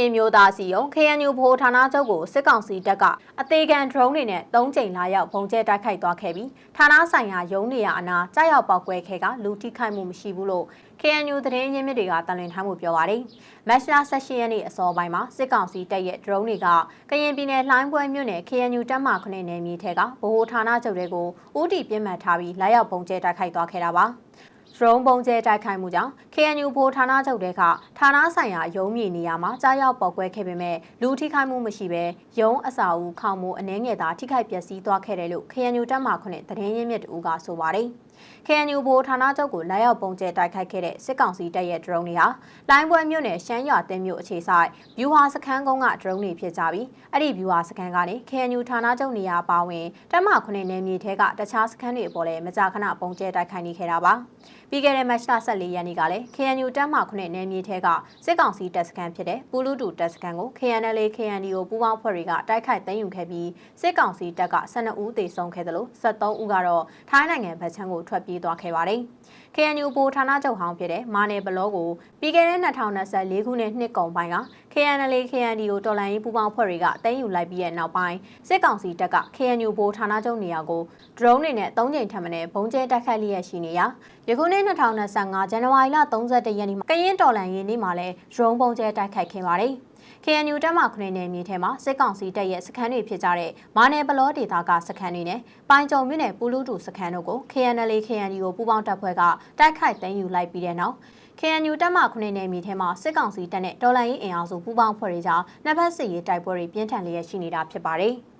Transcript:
ရင်မျိုးသားစီယုံ KNU ဗဟိုဌာနချုပ်ကိုစစ်ကောင်စီတပ်ကအသေးခံ drone တွေနဲ့၃ကြိမ်လာရောက်ပုံကျဲတိုက်ခိုက်သွားခဲ့ပြီးဌာနဆိုင်ရာရုံးနေရာအနာကြားရောက်ပောက်ကွဲခဲ့ကလူထိခိုက်မှုမရှိဘူးလို့ KNU သတင်းရင်းမြစ်တွေကတန်လွင်ထားမှုပြောပါတယ်။မတ်လ18ရက်နေ့အစောပိုင်းမှာစစ်ကောင်စီတပ်ရဲ့ drone တွေကကရင်ပြည်နယ်လှိုင်းပွဲမြို့နယ် KNU တပ်မ9နယ်မြေထဲကဗဟိုဌာနချုပ်တွေကိုဦးတည်ပြင်းမှတ်ထားပြီးလာရောက်ပုံကျဲတိုက်ခိုက်သွားခဲ့တာပါ။ drone ပုံကျဲတိုက်ခိုက်မှုကြောင့် KNU ဗိုလ်ဌာနချုပ်တဲကဌာနဆိုင်ရာရုံးမြေနေရာမှာကြားရောက်ပေါက်ကွဲခဲ့ပေမဲ့လူထိခိုက်မှုမရှိဘဲရုံးအစာအုပ်ခေါမှုအနှဲငယ်သာထိခိုက်ပျက်စီးသွားခဲ့တယ်လို့ KNU တပ်မခွနဲ့သတင်းရင်းမြစ်တူကဆိုပါတယ်။ KNU ဗိုလ်ဌာနချုပ်ကိုလာရောက်ပုံကျဲတိုက်ခိုက်ခဲ့တဲ့စစ်ကောင်စီတပ်ရဲ့ drone တွေဟာလိုင်းပွဲမြို့နယ်ရှမ်းရွာတင်းမြို့အခြေဆိုင်ဗျူဟာစခန်းကုန်းက drone တွေဖြစ်ကြပြီးအဲ့ဒီဗျူဟာစခန်းကနေ KNU ဌာနချုပ်နေရာပါဝင်တပ်မခွနဲ့နယ်မြေထဲကတခြားစခန်းတွေအပေါ်လည်းမကြာခဏပုံကျဲတိုက်ခိုက်နေခဲ့တာပါပြီးခဲ့တဲ့မတ်လ14ရက်နေ့ကလည်း KNU တပ်မခွနဲ့နယ်မြေထဲကစစ်ကောင်စီတပ်စခန်းဖြစ်တဲ့ပူလူတူတပ်စခန်းကို KNL KNDO ပူးပေါင်းဖွဲ့တွေကတိုက်ခိုက်သိမ်းယူခဲ့ပြီးစစ်ကောင်စီတပ်က12ဦးသေဆုံးခဲ့တယ်လို့73ဦးကတော့ထိုင်းနိုင်ငံဗတ်ချမ်းကိုထွက်ပြေးသွားခဲ့ပါတယ်။ KNU ဗိုလ်ဌာနချုပ်ဟောင်းဖြစ်တဲ့မာနယ်ဘလောကိုပြီးခဲ့တဲ့2024ခုနှစ်နှစ်ကုန်ပိုင်းက KNL KNDO တော်လိုင်းရေးပူးပေါင်းဖွဲ့တွေကသိမ်းယူလိုက်ပြီးတဲ့နောက်ပိုင်းစစ်ကောင်စီတပ်က KNU ဗိုလ်ဌာနချုပ်နေရာကို drone တွေနဲ့၃ကြိမ်ထပ်မံဘုံကျဲတိုက်ခိုက်လျက်ရှိနေရာယခုနှစ်2025ဇန်နဝါရီလ31ရက်နေ့မှာကရင်တော်လိုင်းရေးနေ့မှာလည်း drone ဘုံကျဲတိုက်ခိုက်ခဲ့ပါတယ်။ KNU တပ်မခွနေနယ်မြေထဲမှာစစ်ကောင်စီတပ်ရဲ့စခန်းတွေဖြစ်ကြတဲ့မာနယ်ဘလောဒေသကစခန်းတွေနဲ့ပိုင်ကြုံမြို့နယ်ပူလူတူစခန်းတို့ကို KNL KNU ပူးပေါင်းတပ်ဖွဲ့ကတိုက်ခိုက်သိမ်းယူလိုက်ပြီးတဲ့နောက် KNU တပ်မခွနေနယ်မြေထဲမှာစစ်ကောင်စီတပ်နဲ့တော်လှန်ရေးအင်အားစုပူးပေါင်းဖွဲ့တွေကြားနှစ်ဖက်စစ်ရေးတိုက်ပွဲတွေပြင်းထန်လျက်ရှိနေတာဖြစ်ပါတယ်။